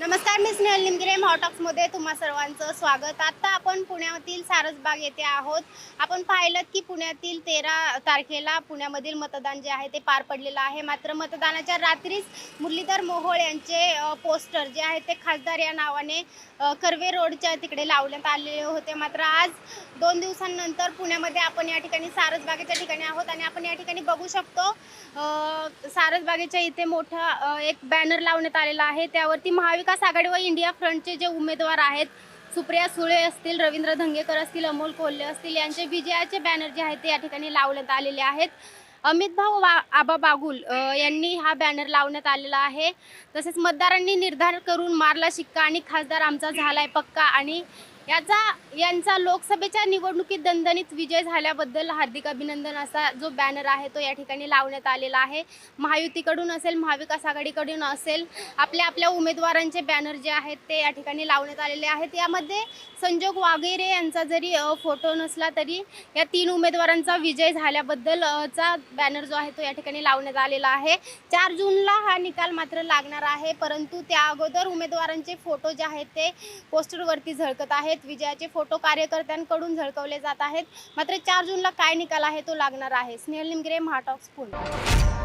नमस्कार मी स्नेहल निमगिरे हॉटॉक्समध्ये तुम्हा सर्वांचं स्वागत. आत्ता आपण पुण्यातील सारसबाग येथे आहोत. आपण पाहिलं की पुण्यातील तेरा तारखेला पुण्यामधील मतदान जे आहे ते पार पडलेलं आहे. मात्र मतदानाच्या रात्रीच मुरलीधर मोहोळ यांचे पोस्टर जे आहे ते खासदार या नावाने कर्वे रोडच्या तिकडे लावण्यात आलेले होते. मात्र आज दोन दिवसांनंतर पुण्यामध्ये आपण या ठिकाणी सारसबागेच्या ठिकाणी आहोत आणि आपण या ठिकाणी बघू शकतो सारसबागेच्या इथे मोठा एक बॅनर लावण्यात आलेला आहे. त्यावरती महाविकास आघाडी व इंडिया फ्रंटचे जे उमेदवार आहेत सुप्रिया सुळे असतील रवींद्र धंगेकर असतील अमोल कोल्हे असतील यांचे विजयाचे बॅनर जे आहेत ते या ठिकाणी लावण्यात आलेले आहेत. अमित भाऊ वा आबा बागुल यांनी हा बॅनर लावण्यात आलेला आहे. तसेच मतदारांनी निर्धार करून मारला शिक्का आणि खासदार आमचा झालाय पक्का आणि याचा यांचा लोकसभेच्या निवडणुकीत दणदणीत विजय झाल्याबद्दल हार्दिक अभिनंदन असा जो बॅनर आहे तो या ठिकाणी लावण्यात आलेला आहे. महायुतीकडून असेल महाविकास आघाडीकडून असेल आपल्या आपल्या उमेदवारांचे बॅनर जे आहेत ते या ठिकाणी लावण्यात आलेले आहेत. यामध्ये संजोग वागेरे यांचा जरी फोटो नसला तरी या तीन उमेदवारांचा विजय झाल्याबद्दल चा बॅनर जो आहे तो या ठिकाणी लावण्यात आलेला आहे. चार जूनला हा निकाल मात्र लागणार आहे परंतु त्या अगोदर उमेदवारांचे फोटो जे आहेत ते पोस्टरवरती झळकत आहेत. आहेत. विजयाचे फोटो कार्यकर्त्यांकडून झळकवले जात आहेत. मात्र चार जूनला काय निकाल आहे तो लागणार आहे. स्नेहल निमगिरे महाटॉक्स पुणे.